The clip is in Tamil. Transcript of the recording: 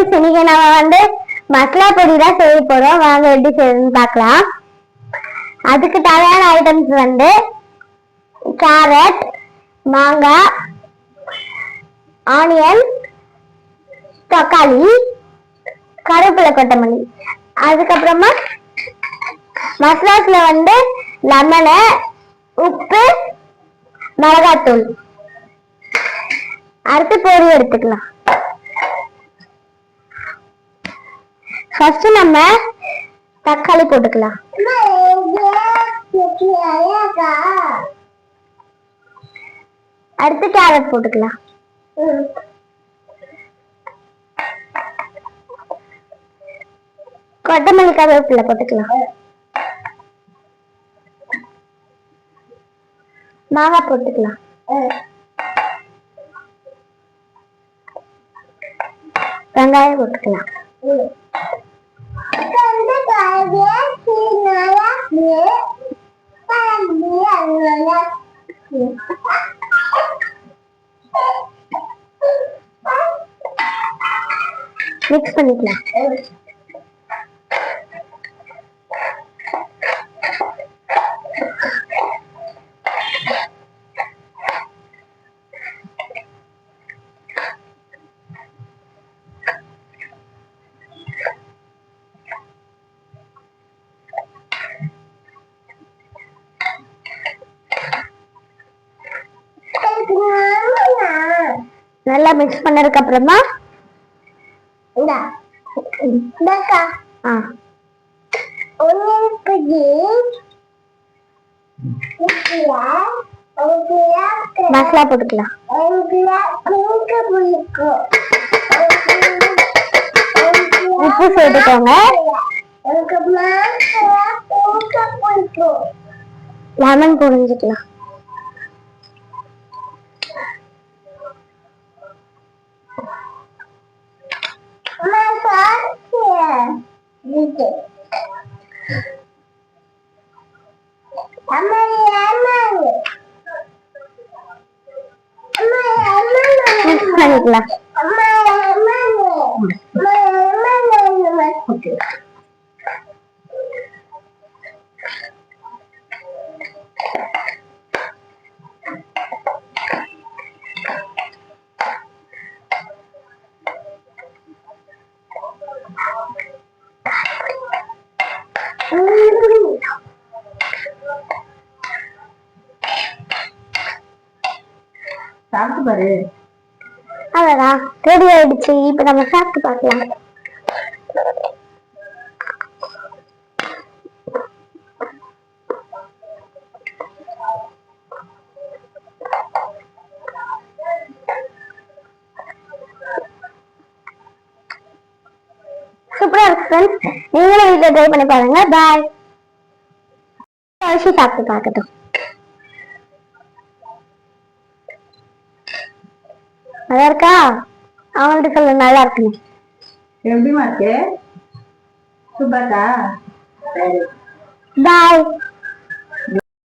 ஃப்ரெண்ட்ஸ் இன்னைக்கு நம்ம வந்து மசாலா பொடி தான் செய்ய போகிறோம் வாங்க எப்படி செய்யணும்னு பார்க்கலாம். அதுக்கு தேவையான ஐட்டம்ஸ் வந்து கேரட் மாங்காய் ஆனியன் தக்காளி கருவேப்பிலை கொத்தமல்லி. அதுக்கப்புறமா மசாலாஸில் வந்து லெமனு உப்பு மிளகாத்தூள். அடுத்து பொடி எடுத்துக்கலாம். ஃபர்ஸ்ட் நம்ம தக்காளி போட்டுக்கலாம். அடுத்து கேரட் போட்டுக்கலாம். கொத்தமல்லி கருவேப்பிலை போட்டுக்கலாம். மாங்காய் போட்டுக்கலாம். வெங்காயம் போட்டுக்கலாம். மிக்ஸ் பண்ணிக்கலாம். நல்லா மிக்ஸ் பண்ணதுக்கு அப்புறமா மசாலா போட்டுக்கலாம். உப்பு சேர்த்துக்கோங்க. லெமன் புரிஞ்சுக்கலாம் gitu aman ya aman aman ya ya. சாப்பிட்டு பாரு. அவ்வளோதான் ரெடி ஆயிடுச்சு. இப்போ நம்ம சாப்பிட்டு பார்க்கலாம். சூப்பரா இருக்கு ஃப்ரெண்ட்ஸ் நீங்களும் வீட்டில் ட்ரை பண்ணி பாருங்க. பாய் அரிசி சாப்பிட்டு பார்க்கட்டும். நல்லா இருக்கா? அவங்கள்ட்ட சொல்ல நல்லா இருக்குன்னு. எப்படிமா இருக்கு? சூப்பர்க்கா சரி. பாய்